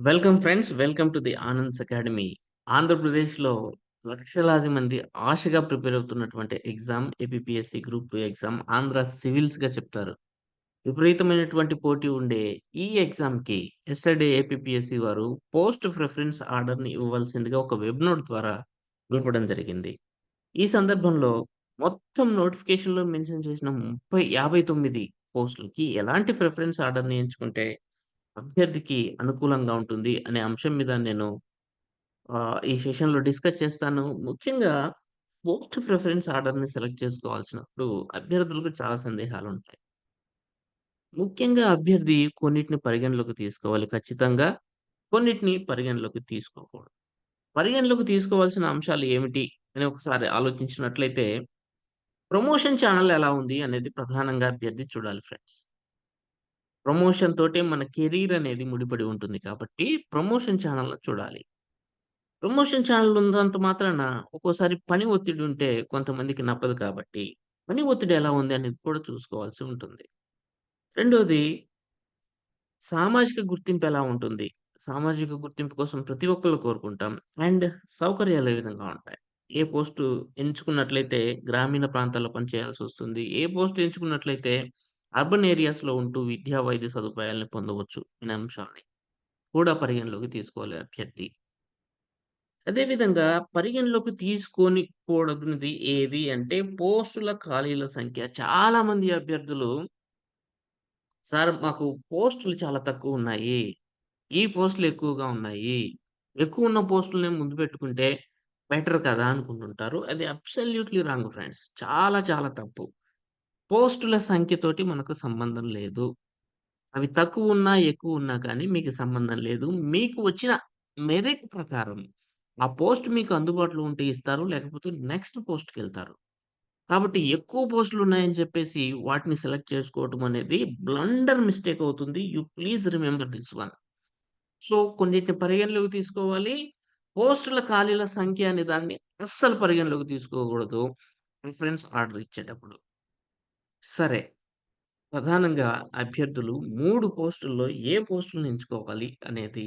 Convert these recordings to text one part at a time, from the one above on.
Welcome friends. Welcome to the Anand's academy. ఆంధ్రప్రదేశ్‌లో లక్షలాది మంది ఆశగా ప్రిపేర్ అవుతున్నటువంటి exam APSC group two exam Andhra సివిల్స్‌గా చెప్తారు. విపరీతమైనటువంటి పోటీ ఉండే ఈ ఎగ్జామ్‌కి ఎస్టర్డే ఏపీఎస్సి వారు పోస్ట్ ప్రిఫరెన్స్ ఆర్డర్‌ని ఇవ్వవలసిందిగా ఒక వెబ్ నోట్ ద్వారా తెలపడం జరిగింది. ఈ సందర్భంలో మొత్తం నోటిఫికేషన్‌లో మెన్షన్ చేసిన 30 59 పోస్టులకి ఎలాంటి ప్రిఫరెన్స్ ఆర్డర్‌ని ఎంచుకుంటే అభ్యర్థికి అనుకూలంగా ఉంటుంది అనే అంశం మీద నేను ఆహ్, ఈ సెషన్‌లో డిస్కస్ చేస్తాను. ముఖ్యంగా పోస్ట్ ప్రిఫరెన్స్ ఆర్డర్‌ని సెలెక్ట్ చేసుకోవాల్సినప్పుడు అభ్యర్థులకు చాలా సందేహాలుంటాయి. ముఖ్యంగా అభ్యర్థి కొన్నిటిని పరిగణలోకి తీసుకోవాలి ఖచ్చితంగా. కొన్నిటిని పరిగణలోకి తీసుకోకూడదు. పరిగణలోకి తీసుకోవాల్సిన అంశాలు ఏమిటి అని ఒకసారి ఆలోచించినట్లయితే ప్రమోషన్ ఛానెల్ ఎలా ఉంది అనేది ప్రధానంగా అభ్యర్థి చూడాలి ఫ్రెండ్స్. ప్రమోషన్ తోటే మన కెరీర్ అనేది ముడిపడి ఉంటుంది కాబట్టి ప్రమోషన్ ఛానల్ చూడాలి. ప్రమోషన్ ఛానల్ ఉన్నంత మాత్రాన ఒక్కోసారి పని ఒత్తిడి ఉంటే కొంతమందికి నప్పదు కాబట్టి, పని ఒత్తిడి ఎలా ఉంది అనేది కూడా చూసుకోవాల్సి ఉంటుంది. రెండోది సామాజిక గుర్తింపు ఎలా ఉంటుంది? సామాజిక గుర్తింపు కోసం ప్రతి ఒక్కరు కోరుకుంటాం. అండ్ సౌకర్యాలు ఏ విధంగా ఉంటాయి? ఏ పోస్టు ఎంచుకున్నట్లయితే గ్రామీణ ప్రాంతాల్లో పనిచేయాల్సొస్తుంది. ఏ పోస్ట్ ఎంచుకున్నట్లయితే అర్బన్ ఏరియాస్‌లో ఉంటూ విద్యా, వైద్య సదుపాయాలను పొందవచ్చు అనే అంశాన్ని కూడా పరిగణలోకి తీసుకోవాలి అభ్యర్థి. అదే విధంగా పరిగణలోకి తీసుకొని కూడనిది ఏది అంటే పోస్టుల ఖాళీల సంఖ్య. చాలా మంది అభ్యర్థులు సార్ మాకు పోస్టులు చాలా తక్కువ ఉన్నాయి ఈ పోస్టులు ఎక్కువగా ఉన్నాయి. ఎక్కువ ఉన్న పోస్టులనే ముందు పెట్టుకుంటే బెటర్ కదా! అనుకుంటుంటారు. అది అబ్సల్యూట్‌లీ రాంగ్ ఫ్రెండ్స్. చాలా చాలా తప్పు. పోస్టుల సంఖ్యతోటి మనకు సంబంధం లేదు. అవి తక్కువ ఉన్నా ఎక్కువ ఉన్నా కానీ మీకు సంబంధం లేదు. మీకు వచ్చిన మెరిట్ ప్రకారం ఆ పోస్ట్ మీకు అందుబాటులో ఉంటే ఇస్తారు. లేకపోతే నెక్స్ట్ పోస్ట్‌కెళ్తారు. కాబట్టి ఎక్కువ పోస్టులు ఉన్నాయని చెప్పేసి వాటిని సెలెక్ట్ చేసుకోవటం అనేది బ్లండర్ మిస్టేక్ అవుతుంది. You please remember this one. So, కొన్నిటిని పరిగణలోకి తీసుకోవాలి. పోస్టుల ఖాళీల సంఖ్య అనే దాన్ని అస్సలు పరిగణలోకి తీసుకోకూడదు. ప్రిఫరెన్స్ ఆర్డర్ ఇచ్చేటప్పుడు. సరే. ప్రధానంగా అభ్యర్థులు 3 పోస్టుల్లో ఏ పోస్టులను ఎంచుకోవాలి అనేది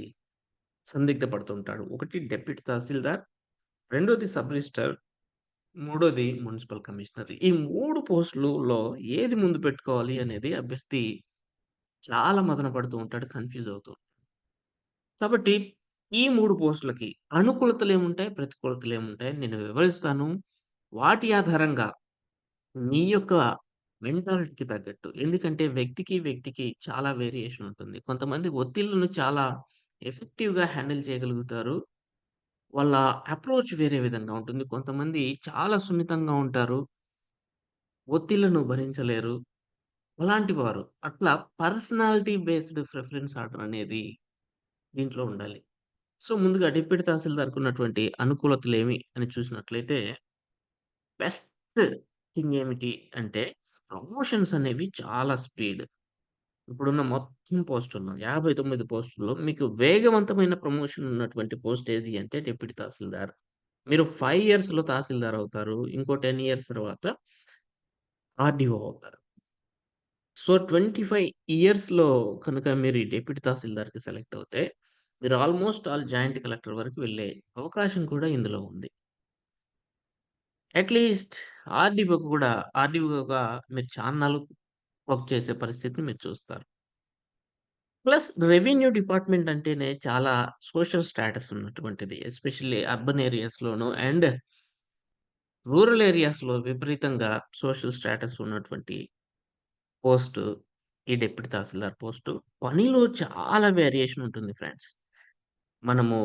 సందిగ్ధ పడుతుంటాడు. ఒకటి డెప్యూటీ తహసీల్దార్, రెండోది సబ్ రిజిస్ట్రార్, మూడోది మున్సిపల్ కమిషనర్. ఈ 3 పోస్టులులో ఏది ముందు పెట్టుకోవాలి అనేది అభ్యర్థి చాలా మదన పడుతూ ఉంటాడు. కన్‌ఫ్యూజ్ అవుతూ. కాబట్టి ఈ 3 పోస్టులకి అనుకూలతలేముంటాయి, ప్రతికూలతలేముంటాయని నేను వివరిస్తాను. వాటి ఆధారంగా మీ యొక్క మెంటాలిటీకి తగ్గట్టు ఎందుకంటే వ్యక్తికి, వ్యక్తికి చాలా వేరియేషన్ ఉంటుంది. కొంతమంది ఒత్తిళ్ళను చాలా ఎఫెక్టివ్‌గా హ్యాండిల్ చేయగలుగుతారు. వాళ్ళ అప్రోచ్ వేరే విధంగా ఉంటుంది. కొంతమంది చాలా సున్నితంగా ఉంటారు. ఒత్తిళ్ళను భరించలేరు. అలాంటి వారు. అట్లా పర్సనాలిటీ బేస్డ్ ప్రిఫరెన్స్ ఆర్డర్ అనేది దీంట్లో ఉండాలి. సో, ముందుగా డిప్యూటీ తహసీల్దార్‌కున్నటువంటి అనుకూలతలేమి అని చూసినట్లయితే బెస్ట్ థింగ్ ఏమిటి అంటే ప్రమోషన్స్ అనేవి చాలా స్పీడ్. ఇప్పుడున్న మొత్తం పోస్టుల్లో 59 పోస్టుల్లో మీకు వేగవంతమైన ప్రమోషన్ ఉన్నటువంటి పోస్ట్ ఏది అంటే డిప్యూటీ తహసీల్దార్. మీరు ఫైవ్ ఇయర్స్‌లో తహసీల్దార్ అవుతారు. ఇంకో 10 ఇయర్స్ తర్వాత ఆర్‌డీఓ అవుతారు. సో, 25 ఇయర్స్‌లో కనుక మీరు ఈ డిప్యూటీ తహసీల్దార్‌కి సెలెక్ట్ అవుతే మీరు ఆల్‌మోస్ట్ ఆల్ జాయింట్ కలెక్టర్ వరకు వెళ్ళే అవకాశం కూడా ఇందులో ఉంది. అట్‌లీస్ట్ ఆర్‌డీఓకి కూడా ఆర్‌డీఓగా మీరు చాన్నాళ్ళు వర్క్ చేసే పరిస్థితిని మీరు చూస్తారు. ప్లస్ రెవెన్యూ డిపార్ట్‌మెంట్ అంటేనే చాలా సోషల్ స్టేటస్ ఉన్నటువంటిది. ఎస్పెషల్లీ అర్బన్ ఏరియాస్‌లోను అండ్ రూరల్ ఏరియాస్‌లో విపరీతంగా సోషల్ స్టేటస్ ఉన్నటువంటి పోస్ట్ ఈ డిప్యూటీ తహసీల్దార్ పోస్టు. పనిలో చాలా వేరియేషన్ ఉంటుంది ఫ్రెండ్స్. మనము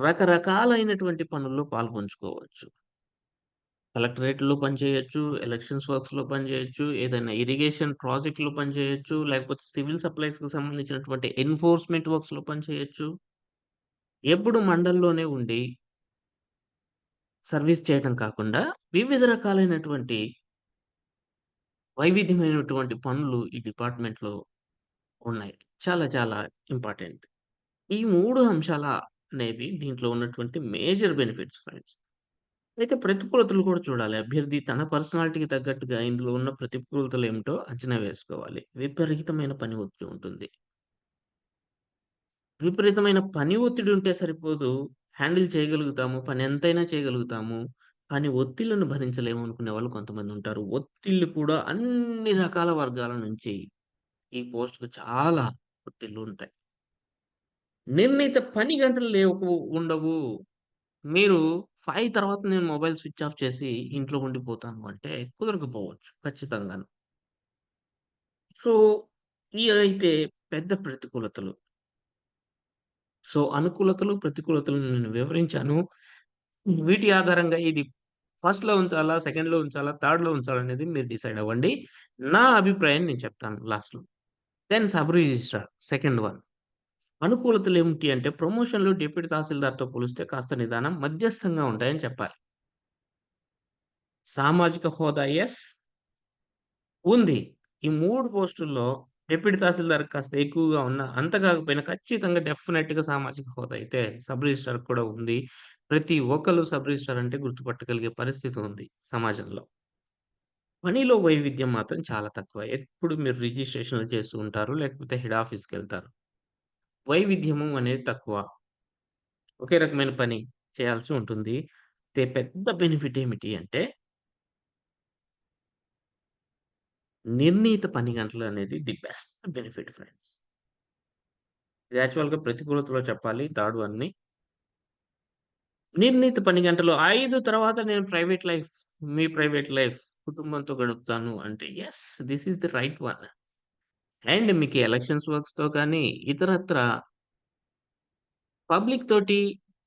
రకరకాలైనటువంటి పనుల్లో పాల్గొంచుకోవచ్చు కలెక్టరేట్‌లో పనిచేయచ్చు ఎలక్షన్స్ వర్క్స్‌లో పనిచేయచ్చు ఏదైనా ఇరిగేషన్ ప్రాజెక్ట్‌లో పనిచేయచ్చు లేకపోతే సివిల్ సప్లైస్‌కి సంబంధించినటువంటి ఎన్ఫోర్స్‌మెంట్ వర్క్స్‌లో పనిచేయచ్చు ఎప్పుడు మండల్లోనే ఉండి సర్వీస్ చేయటం కాకుండా వివిధ రకాలైనటువంటి వైవిధ్యమైనటువంటి పనులు ఈ డిపార్ట్‌మెంట్‌లో ఉన్నాయి. చాలా చాలా ఇంపార్టెంట్. ఈ మూడు అంశాల అనేవి దీంట్లో ఉన్నటువంటి మేజర్ బెనిఫిట్స్ ఫ్రెండ్స్. అయితే ప్రతికూలతలు కూడా చూడాలి. అభ్యర్థి తన పర్సనాలిటీకి తగ్గట్టుగా ఇందులో ఉన్న ప్రతికూలతలేమిటో అంచనా వేసుకోవాలి. విపరీతమైన పని ఒత్తిడి ఉంటుంది. విపరీతమైన పని ఒత్తిడి ఉంటే సరిపోదు. హ్యాండిల్ చేయగలుగుతాము. పని ఎంతైనా చేయగలుగుతాము. కానీ ఒత్తిళ్ళను భరించలేము అనుకునే వాళ్ళు కొంతమంది ఉంటారు ఒత్తిళ్ళు కూడా అన్ని రకాల వర్గాల నుంచి ఈ పోస్టుకు చాలా ఒత్తిళ్ళు ఉంటాయి నిర్ణీత పని గంటలు లేవు ఉండవు. మీరు 5 తర్వాత నేను మొబైల్ స్విచ్ ఆఫ్ చేసి ఇంట్లో ఉండిపోతాను అంటే కుదరకపోవచ్చు ఖచ్చితంగాను. సో, ఇయైతే పెద్ద ప్రతికూలతలు. సో, అనుకూలతలు, ప్రతికూలతలను నేను వివరించాను. వీటి ఆధారంగా ఇది ఫస్ట్‌లో ఉంచాలా? సెకండ్‌లో ఉంచాలా? థర్డ్‌లో ఉంచాలనేది మీరు డిసైడ్ అవ్వండి. నా అభిప్రాయం నేను చెప్తాను లాస్ట్‌లో. Then sub registrar second one. అనుకూలతలు ఏమిటి అంటే ప్రమోషన్‌లు డిప్యూటీ తహసీల్దార్‌తో పోలిస్తే కాస్త నిదానం, మధ్యస్థంగా ఉంటాయని చెప్పాలి. సామాజిక హోదా ఎస్ ఉంది. ఈ మూడు పోస్టుల్లో డిప్యూటీ తహసీల్దార్ కాస్త ఎక్కువగా ఉన్నా, అంత కాకపోయినా ఖచ్చితంగా డెఫినెట్‌గా సామాజిక హోదా అయితే సబ్ రిజిస్టార్ కూడా ఉంది. ప్రతి ఒక్కరు సబ్ రిజిస్టార్ అంటే గుర్తుపట్టగలిగే పరిస్థితి ఉంది సమాజంలో. పనిలో వైవిధ్యం మాత్రం చాలా తక్కువ. ఎప్పుడు మీరు రిజిస్ట్రేషన్‌లు చేస్తూ ఉంటారు. లేకపోతే హెడ్ ఆఫీస్కి వెళ్తారు వైవిధ్యము అనేది తక్కువ. ఒకే రకమైన పని చేయాల్సి ఉంటుంది. అయితే పెద్ద బెనిఫిట్ ఏమిటి అంటే నిర్ణీత పని గంటలు అనేది ది బెస్ట్ బెనిఫిట్ ఫ్రెండ్స్. ఇది యాక్చువల్‌గా ప్రతికూలతలో చెప్పాలి థర్డ్ అన్ని. నిర్ణీత పని గంటలు 5 తర్వాత నేను ప్రైవేట్ లైఫ్, మీ ప్రైవేట్ లైఫ్ కుటుంబంతో గడుపుతాను అంటే yes this is the right one. And మీకు ఎలక్షన్స్ వర్క్స్‌తో కానీ, ఇతరత్రా పబ్లిక్ తోటి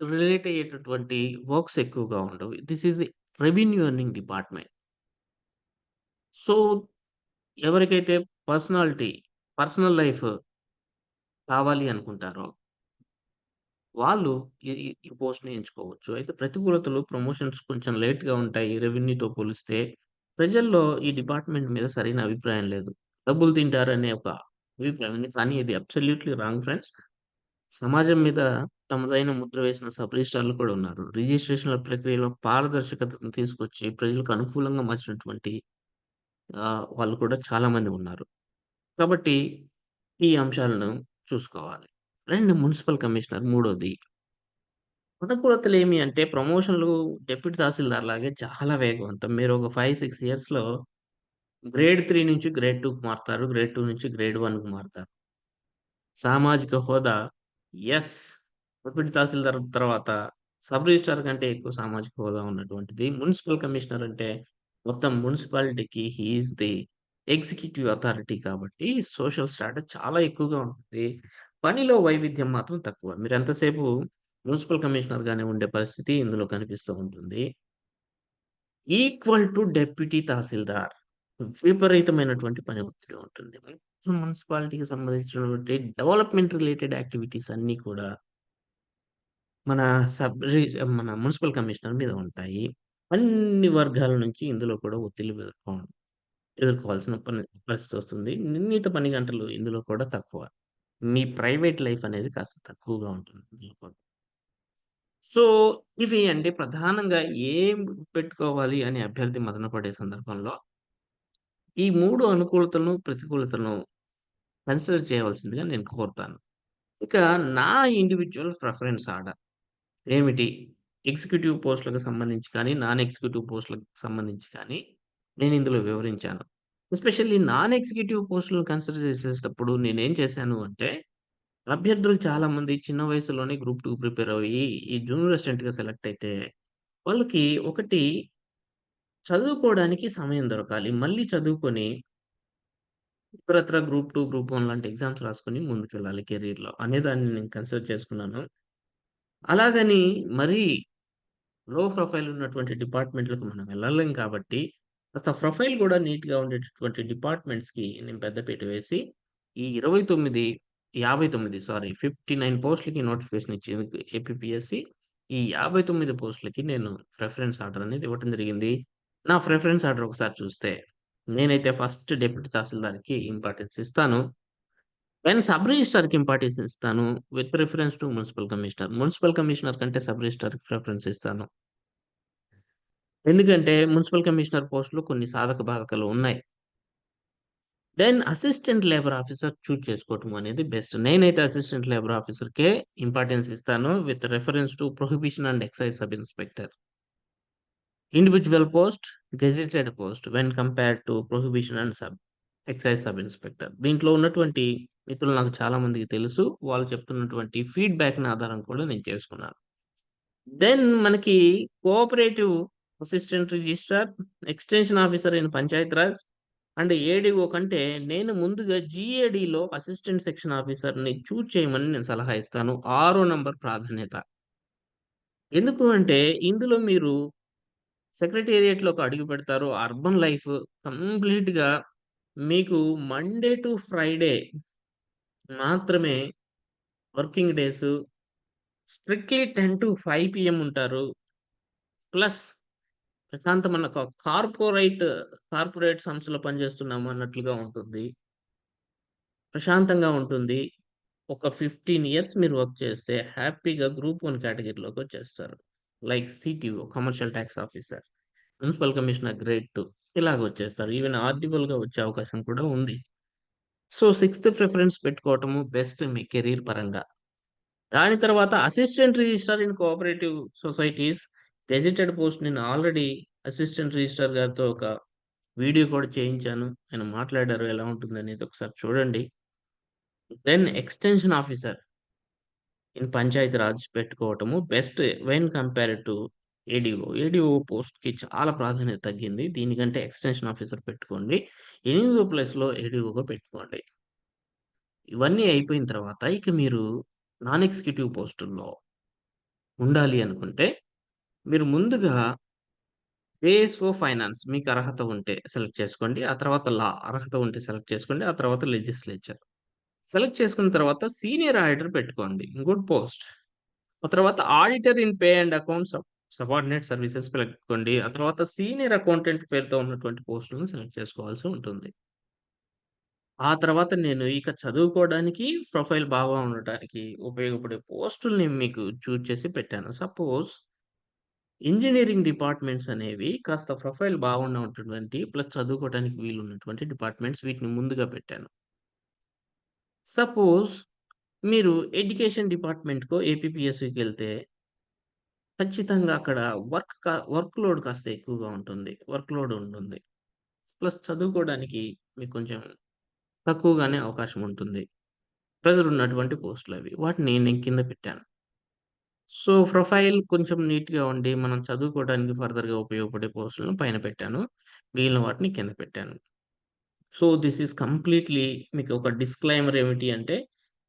రిలేట్ అయ్యేటటువంటి వర్క్స్ ఎక్కువగా ఉండవు. This is revenue earning department. So, ఎవరికైతే పర్సనాలిటీ, పర్సనల్ లైఫ్ కావాలి అనుకుంటారో వాళ్ళు ఈ ఈ ఈ పోస్ట్‌ని ఎంచుకోవచ్చు. అయితే ప్రతికూలతలు ప్రమోషన్స్ కొంచెం లేట్‌గా ఉంటాయి రెవెన్యూతో పోలిస్తే. ప్రజల్లో ఈ డిపార్ట్‌మెంట్ మీద సరైన అభిప్రాయం లేదు. డబ్బులు తింటారనే ఒక అభిప్రాయం ఉంది. కానీ ఇది అబ్సల్యూట్‌లీ రాంగ్ ఫ్రెండ్స్. సమాజం మీద తమదైన ముద్ర వేసిన సబ్రిజిస్టార్లు కూడా ఉన్నారు. రిజిస్ట్రేషన్‌ల ప్రక్రియలో పారదర్శకతను తీసుకొచ్చి ప్రజలకు అనుకూలంగా మార్చినటువంటి వాళ్ళు కూడా చాలామంది ఉన్నారు. కాబట్టి ఈ అంశాలను చూసుకోవాలి. రెండు మున్సిపల్ కమిషనర్ మూడోది. అనుకూలతలేమి అంటే ప్రమోషన్‌లు డెప్యూటీ తహసీల్దార్ లాగే చాలా వేగవంతం. మీరు ఒక 5, 6 ఇయర్స్‌లో గ్రేడ్ త్రీ నుంచి గ్రేడ్ టూకి మారుతారు. గ్రేడ్ టూ నుంచి గ్రేడ్ వన్కి మారుతారు. సామాజిక హోదా ఎస్ డిప్యూటీ తహసీల్దార్ తర్వాత సబ్ రిజిస్టార్ కంటే ఎక్కువ సామాజిక హోదా ఉన్నటువంటిది. మున్సిపల్ కమిషనర్ అంటే మొత్తం మున్సిపాలిటీకి he is the executive authority కాబట్టి సోషల్ స్టాటస్ చాలా ఎక్కువగా ఉంటుంది. పనిలో వైవిధ్యం మాత్రం తక్కువ. మీరు ఎంతసేపు మున్సిపల్ కమిషనర్‌గానే ఉండే పరిస్థితి ఇందులో కనిపిస్తూ ఉంటుంది. Equal to deputy tahsildar. విపరీతమైనటువంటి పని ఒత్తిడి ఉంటుంది. మున్సిపాలిటీకి సంబంధించినటువంటి డెవలప్‌మెంట్ రిలేటెడ్ యాక్టివిటీస్ అన్నీ కూడా మన సబ్ మన మున్సిపల్ కమిషనర్ మీద ఉంటాయి. అన్ని వర్గాల నుంచి ఇందులో కూడా ఒత్తిళ్ళు ఎదుర్కొ ఎదుర్కోవాల్సిన పని పరిస్థితి వస్తుంది. నిర్ణీత పని గంటలు ఇందులో కూడా తక్కువ. మీ ప్రైవేట్ లైఫ్ అనేది కాస్త తక్కువగా ఉంటుంది ఇందులో కూడా. సో, ఇవి అంటే ప్రధానంగా ఏం పెట్టుకోవాలి అని అభ్యర్థి మదన పడే సందర్భంలో ఈ మూడు అనుకూలతలను, ప్రతికూలతలను కన్సిడర్ చేయవలసిందిగా నేను కోరుతాను. ఇక నా ఇండివిజువల్ ప్రిఫరెన్స్ ఆర్డర్ ఏమిటి? ఎగ్జిక్యూటివ్ పోస్టులకు సంబంధించి కానీ, నాన్ ఎగ్జిక్యూటివ్ పోస్టులకు సంబంధించి కానీ నేను ఇందులో వివరించాను. ఎస్పెషల్లీ నాన్ ఎగ్జిక్యూటివ్ పోస్టులను కన్సిడర్ చేసేటప్పుడు నేనేం చేశాను అంటే, అభ్యర్థులు చాలామంది చిన్న వయసులోనే గ్రూప్ టూ ప్రిపేర్ అయ్యి ఈ జూనియర్ అసిస్టెంట్‌గా సెలెక్ట్ అయితే వాళ్ళకి ఒకటి చదువుకోవడానికి సమయం దొరకాలి. మళ్ళీ చదువుకొని ఇతరత్ర గ్రూప్ టూ గ్రూప్ వన్ లాంటి ఎగ్జామ్స్ రాసుకొని ముందుకెళ్ళాలి అనే దాన్ని నేను కన్సిడర్ చేసుకున్నాను. అలాగని మరీ లో ప్రొఫైల్ ఉన్నటువంటి డిపార్ట్‌మెంట్‌లకు మనం వెళ్ళలేం కాబట్టి, కాస్త ప్రొఫైల్ కూడా నీట్‌గా ఉండేటటువంటి డిపార్ట్‌మెంట్స్‌కి నేను పెద్దపీట వేసి, ఈ 29 59 సారీ 59 పోస్ట్‌లకి నోటిఫికేషన్ ఇచ్చింది ఏపీపీఎస్‌సి. ఈ 59 పోస్ట్‌లకి నేను ప్రిఫరెన్స్ ఆర్డర్ అనేది ఇవ్వటం జరిగింది. నా ప్రిఫరెన్స్ ఆర్డర్ ఒకసారి చూస్తే, నేనైతే ఫస్ట్ డిప్యూటీ తహసీల్దార్‌కి ఇంపార్టెన్స్ ఇస్తాను. దెన్ సబ్ రిజిస్ట్రార్‌కి ఇంపార్టెన్స్ ఇస్తాను. With reference to municipal commissioner. Municipal commissioner కంటే సబ్ రిజిస్ట్రార్‌కి ప్రిఫరెన్స్ ఇస్తాను. ఎందుకంటే మున్సిపల్ కమిషనర్ పోస్టులో కొన్ని సాధక బాధకాలు ఉన్నాయి. Then assistant labour officer choose చేసుకోవటం అనేది బెస్ట్. నేనైతే అసిస్టెంట్ లేబర్ ఆఫీసర్‌కే ఇంపార్టెన్స్ ఇస్తాను. With reference to prohibition and excise sub inspector. Individual post, gazetted post when compared to prohibition and sub excise sub inspector. దీంట్లో ఉన్నటువంటి మిత్రులు నాకు చాలా మందికి తెలుసు. వాళ్ళు చెప్తున్నటువంటి ఫీడ్‌బ్యాక్‌ని ఆధారం కూడా నేను చేసుకున్నాను. దెన్ మనకి cooperative assistant registrar, extension officer in panchayat raj and ADO కంటే నేను ముందుగా జీఏడీలో అసిస్టెంట్ సెక్షన్ ఆఫీసర్‌ని చూజ్ చేయమని నేను సలహా ఇస్తాను. ఆరో నంబర్ ప్రాధాన్యత. ఎందుకు అంటే ఇందులో మీరు సెక్రటేరియట్‌లోకి అడుగు పెడతారు. అర్బన్ లైఫ్ కంప్లీట్‌గా మీకు మండే టు ఫ్రైడే మాత్రమే వర్కింగ్ డేస్ స్ట్రిక్ట్‌లీ 10-5 పీఎం ఉంటారు. ప్లస్ ప్రశాంతమైన కార్పొరేట్ కార్పొరేట్ సంస్థలో పనిచేస్తున్నాము అన్నట్లుగా ఉంటుంది. ప్రశాంతంగా ఉంటుంది. ఒక 15 ఇయర్స్ మీరు వర్క్ చేస్తే హ్యాపీగా గ్రూప్ వన్ కేటగిరీలోకి వచ్చేస్తారు like CTO commercial tax officer, municipal commissioner grade two ఇలాగ వచ్చేస్తారు. ఈవెన్ ఆర్డిబుల్గా వచ్చే అవకాశం కూడా ఉంది. సో, సిక్స్త్ ప్రిఫరెన్స్ పెట్టుకోవటము బెస్ట్ మీ కెరీర్ పరంగా. దాని తర్వాత assistant registrar in cooperative societies gazetted post నేను ఆల్రెడీ అసిస్టెంట్ రిజిస్ట్రార్ గారితో ఒక వీడియో కూడా చేయించాను. ఆయన మాట్లాడారు ఎలా ఉంటుందనేది ఒకసారి చూడండి. Then extension officer in panchayati raj పెట్టుకోవటము best when compared to ADO ADO పోస్ట్‌కి చాలా ప్రాధాన్యత తగ్గింది. దీనికంటే ఎక్స్‌టెన్షన్ ఆఫీసర్ పెట్టుకోండి. ఎనిమిదో ప్లేస్‌లో ఏడిఓగా పెట్టుకోండి. ఇవన్నీ అయిపోయిన తర్వాత ఇక మీరు నాన్ ఎగ్జిక్యూటివ్ పోస్టుల్లో ఉండాలి అనుకుంటే మీరు ముందుగా ఏఎస్ఓ ఫైనాన్స్ మీకు అర్హత ఉంటే సెలెక్ట్ చేసుకోండి. ఆ తర్వాత లా అర్హత ఉంటే సెలెక్ట్ చేసుకోండి. ఆ తర్వాత లెజిస్లేచర్. సెలెక్ట్ చేసుకున్న తర్వాత సీనియర్ ఆడిటర్ పెట్టుకోండి. Good post. ఆ తర్వాత auditor in pay and accounts subordinate services పెట్టుకోండి. ఆ తర్వాత సీనియర్ అకౌంటెంట్ పేరుతో ఉన్నటువంటి పోస్టులను సెలెక్ట్ చేసుకోవాల్సి ఉంటుంది. ఆ తర్వాత నేను ఇక చదువుకోవడానికి, ప్రొఫైల్ బాగా ఉండటానికి ఉపయోగపడే పోస్టుల్ని మీకు చూజ్ చేసి పెట్టాను. సపోజ్ ఇంజనీరింగ్ డిపార్ట్మెంట్స్ అనేవి కాస్త ప్రొఫైల్ బాగుండేటువంటి ప్లస్ చదువుకోవడానికి వీలున్నటువంటి డిపార్ట్మెంట్స్ వీటిని ముందుగా పెట్టాను. సపోజ్ మీరు ఎడ్యుకేషన్ డిపార్ట్మెంట్‌కో, ఏపీపీఎస్సీకెళ్తే ఖచ్చితంగా అక్కడ వర్క్ కా వర్క్ లోడ్ కాస్త ఎక్కువగా ఉంటుంది. వర్క్ లోడ్ ఉంటుంది. ప్లస్ చదువుకోవడానికి మీకు కొంచెం తక్కువగానే అవకాశం ఉంటుంది. ప్రెజర్ ఉన్నటువంటి పోస్టులు అవి వాటిని నేను కింద పెట్టాను. సో, ప్రొఫైల్ కొంచెం నీట్‌గా ఉండి మనం చదువుకోవడానికి ఫర్దర్‌గా ఉపయోగపడే పోస్టులను పైన పెట్టాను. మిగిలిన వాటిని కింద పెట్టాను. సో, దిస్ ఈస్ కంప్లీట్‌లీ మీకు ఒక డిస్క్లైమర్ ఏమిటి అంటే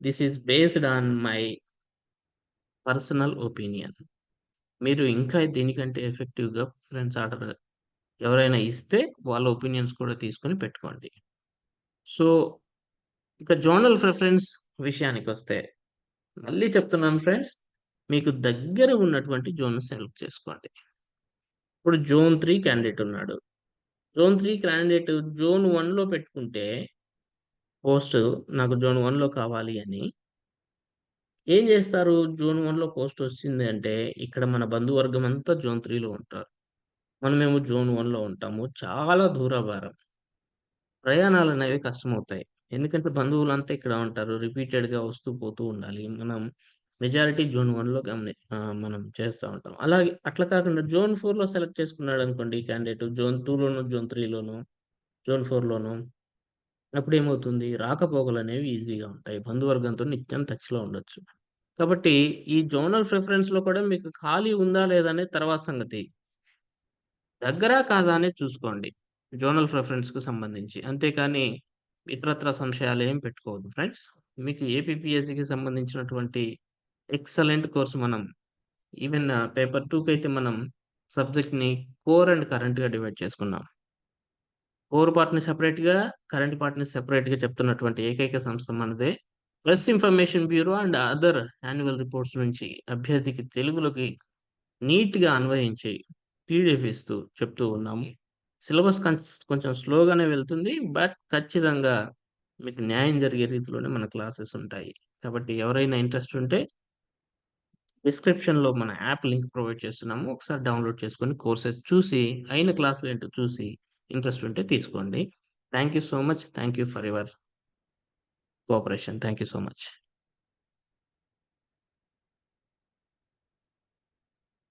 this is based on my personal opinion. మీరు ఇంకా దీనికంటే ఎఫెక్టివ్‌గా ఫ్రెండ్స్ ఆర్డర్ ఎవరైనా ఇస్తే వాళ్ళ ఒపీనియన్స్ కూడా తీసుకొని పెట్టుకోండి. సో, ఇక జోనల్ ప్రిఫరెన్స్ విషయానికి వస్తే మళ్ళీ చెప్తున్నాను ఫ్రెండ్స్. మీకు దగ్గర ఉన్నటువంటి జోన్ సెలెక్ట్ చేసుకోండి. ఇప్పుడు జోన్ త్రీ క్యాండిడేట్ ఉన్నాడు. జోన్ త్రీ క్యాండిడేట్ జోన్ వన్లో పెట్టుకుంటే పోస్ట్ నాకు జోన్ వన్లో కావాలి అని ఏం చేస్తారు? జోన్ వన్లో పోస్ట్ వచ్చింది అంటే ఇక్కడ మన బంధువర్గం అంతా జోన్ త్రీలో ఉంటారు. మనమేమో జోన్ వన్లో ఉంటాము. చాలా దూరభారం ప్రయాణాలు అనేవి కష్టమవుతాయి. ఎందుకంటే బంధువులంతా ఇక్కడ ఉంటారు. రిపీటెడ్‌గా వస్తూ పోతూ ఉండాలి. మనం మెజారిటీ జోన్ వన్లో గమని మనం చేస్తా ఉంటాం. అలాగే అట్లా కాకుండా జోన్ ఫోర్లో సెలెక్ట్ చేసుకున్నాడనుకోండి ఈ క్యాండిడేట్ జోన్ టూలోను జోన్ త్రీలోను జోన్ ఫోర్లోను అప్పుడు ఏమవుతుంది రాకపోకలు అనేవి ఈజీగా ఉంటాయి. బంధువర్గంతో నిత్యం టచ్‌లో ఉండొచ్చు. కాబట్టి ఈ జోనల్ ప్రిఫరెన్స్‌లో కూడా మీకు ఖాళీ ఉందా లేదా అనేది తర్వాత సంగతి. దగ్గర కాదా అనేది చూసుకోండి. జోనల్ ప్రిఫరెన్స్కు సంబంధించి. అంతేకాని సంశయాలు ఏం పెట్టుకోవద్దు ఫ్రెండ్స్. మీకు ఏపీపీఎస్సీకి సంబంధించినటువంటి ఎక్సలెంట్ కోర్స్ మనం ఈవెన్ పేపర్ 2కైతే మనం సబ్జెక్ట్‌ని కోర్ అండ్ కరెంట్‌గా డివైడ్ చేసుకున్నాం. కోర్ పార్ట్‌ని సెపరేట్‌గా, కరెంట్ పార్ట్‌ని సెపరేట్‌గా చెప్తున్నటువంటి ఏకైక సంస్థ మనదే. Press information bureau and other annual reports నుంచి అభ్యర్థికి తెలుగులోకి నీట్‌గా అన్వయించి పీడిఎఫ్ ఇస్తూ చెప్తూ ఉన్నాము. సిలబస్ కన్స్ కొంచెం స్లోగానే వెళ్తుంది. బట్ ఖచ్చితంగా మీకు న్యాయం జరిగే రీతిలోనే మన క్లాసెస్ ఉంటాయి. కాబట్టి ఎవరైనా ఇంట్రెస్ట్ ఉంటే డిస్క్రిప్షన్‌లో మన యాప్ లింక్ ప్రొవైడ్ చేస్తున్నాము. ఒకసారి డౌన్‌లోడ్ చేసుకొని కోర్సెస్ చూసి అయిన క్లాసులు ఏంటో చూసి ఇంట్రెస్ట్ ఉంటే తీసుకోండి. Thank you so much. Thank you for your cooperation. Thank you so much.